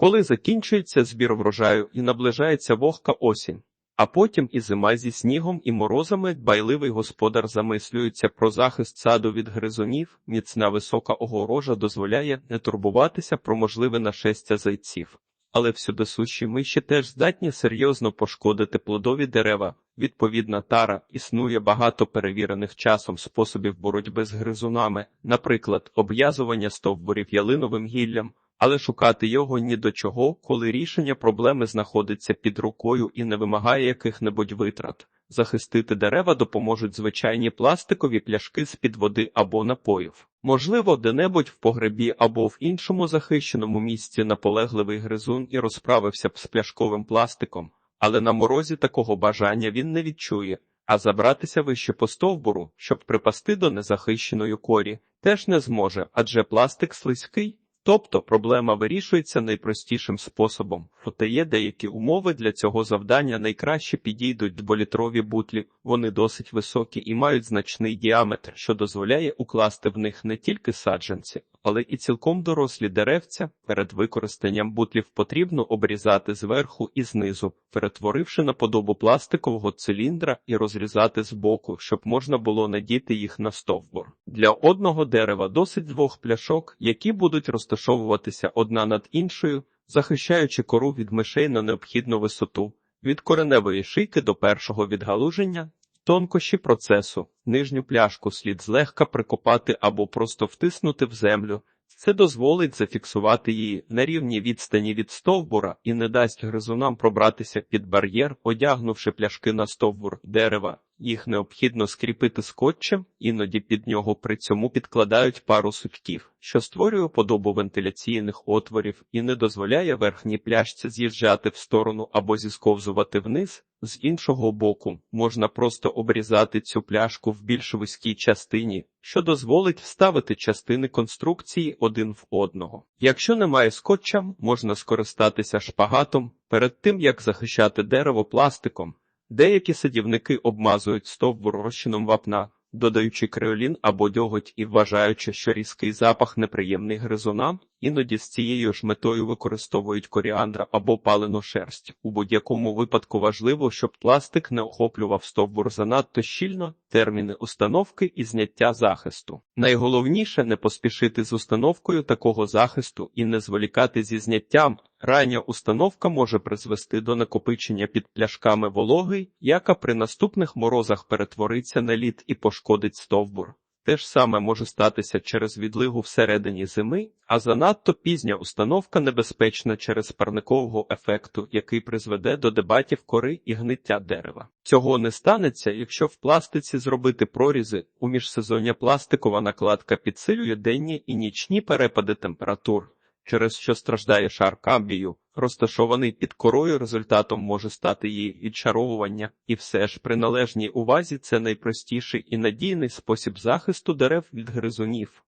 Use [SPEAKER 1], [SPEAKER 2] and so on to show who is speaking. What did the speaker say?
[SPEAKER 1] Коли закінчується збір врожаю і наближається вогка осінь, а потім і зима зі снігом і морозами, байливий господар замислюється про захист саду від гризунів, міцна висока огорожа дозволяє не турбуватися про можливе нашестя зайців. Але всюди суші миші теж здатні серйозно пошкодити плодові дерева. Відповідна тара існує багато перевірених часом способів боротьби з гризунами, наприклад, обв'язування стовбурів ялиновим гіллям, але шукати його ні до чого, коли рішення проблеми знаходиться під рукою і не вимагає яких-небудь витрат. Захистити дерева допоможуть звичайні пластикові пляшки з-під води або напоїв. Можливо, де-небудь в погребі або в іншому захищеному місці наполегливий гризун і розправився б з пляшковим пластиком, але на морозі такого бажання він не відчує, а забратися вище по стовбуру, щоб припасти до незахищеної корі, теж не зможе, адже пластик слизький. Тобто проблема вирішується найпростішим способом, проте є деякі умови для цього завдання найкраще підійдуть дволітрові бутлі, вони досить високі і мають значний діаметр, що дозволяє укласти в них не тільки саджанці, але і цілком дорослі деревця. Перед використанням бутлів потрібно обрізати зверху і знизу, перетворивши на подобу пластикового циліндра і розрізати збоку, щоб можна було надіти їх на стовбур. Для одного дерева досить двох пляшок, які будуть розташовуватися одна над іншою, захищаючи кору від мишей на необхідну висоту, від кореневої шийки до першого відгалуження. Тонкощі процесу, нижню пляшку слід злегка прикопати або просто втиснути в землю. Це дозволить зафіксувати її на рівній відстані від стовбура і не дасть гризунам пробратися під бар'єр, одягнувши пляшки на стовбур дерева. Їх необхідно скріпити скотчем, іноді під нього при цьому підкладають пару сутків, що створює подобу вентиляційних отворів і не дозволяє верхній пляшці з'їжджати в сторону або зісковзувати вниз. З іншого боку, можна просто обрізати цю пляшку в більш вузькій частині, що дозволить вставити частини конструкції один в одного. Якщо немає скотча, можна скористатися шпагатом перед тим, як захищати дерево пластиком. Деякі садівники обмазують стовбур розчином вапна, додаючи креолін або дьоготь і вважаючи, що різкий запах неприємний гризунам, іноді з цією ж метою використовують коріандра або палену шерсть. У будь-якому випадку важливо, щоб пластик не охоплював стовбур занадто щільно, терміни установки і зняття захисту. Найголовніше не поспішити з установкою такого захисту і не зволікати зі зняттям. Рання установка може призвести до накопичення під пляшками вологи, яка при наступних морозах перетвориться на лід і пошкодить стовбур. Те ж саме може статися через відлигу всередині зими, а занадто пізня установка небезпечна через парникового ефекту, який призведе до дебатів кори і гниття дерева. Цього не станеться, якщо в пластиці зробити прорізи, у міжсезоння пластикова накладка підсилює денні і нічні перепади температур через що страждає шар камбію, розташований під корою, результатом може стати її відчаровування, і все ж при належній увазі це найпростіший і надійний спосіб захисту дерев від гризунів.